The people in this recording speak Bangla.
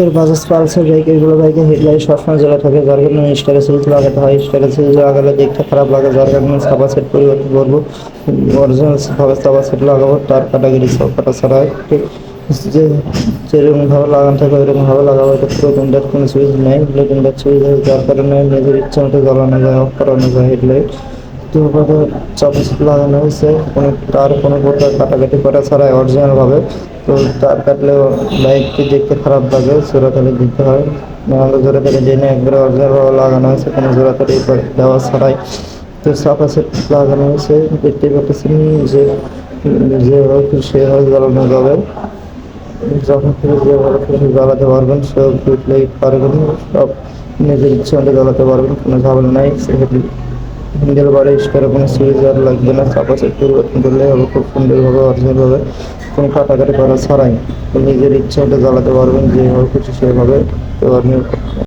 এর বাজাজ পালসার বাইক এগুলো বাইকে হেডলাইট সবসময় জ্বলা থাকে। যার কারণে স্টারে সুইচ লাগাতে হয়। স্টারে সুইচ লাগালে দেখতে খারাপ লাগে, যার কারণে সাবা সেট পরিবর্তন করব। অরিজিনাল সাবা সেট লাগাবো, তার কাটাগিরি সব কাটা ছাড়া যে যেরকমভাবে লাগানো থাকে ওইরকমভাবে লাগাবো। এটা পুরো তিনটার কোনো সুইচ নেই। তিনটার সুইচ যার কারণে নিজের ইচ্ছা মতো জ্বালানো যায়, অফ করানো যায় হেডলাইট তো ওভাবে চাপা সেট লাগানো হয়েছে। কোনো তার কোনো প্রকার কাটাকাটি করা ছাড়াই অরিজিনালভাবে। তো তার কাটলেও বাইকটি দেখতে খারাপ লাগে, জোড়াতালি দিতে হয়। নাহলে জোড়াতালি জেনে একবারে অরিজিনালভাবে লাগানো হয়েছে, কোনো জোড়াতালি দেওয়া ছাড়াই। তো চাপা লাগানো হয়েছে। দেখতে পাচ্ছেন যে যেভাবে খুশি সেভাবে জ্বালানো যাবে। যখন খুশি যেভাবে খুশি জ্বালাতে পারবেন সব লাইট পারবেন। সব নিজের ইচ্ছে মতো জ্বালাতে পারবেন, কোনো ঝামেলা নাই। সেক্ষেত্রে হ্যান্ডেল বারে স্টারে কোনো সুইচ আর লাগবে না। চাপা পরিবর্তন করলে হবে খুব সুন্দরভাবে অরিজিনালভাবে কোনো কাটাকাটি করা ছাড়াই। নিজের ইচ্ছে হলে জ্বালাতে পারবেন, যেভাবে খুশি সেভাবে। তো আপনি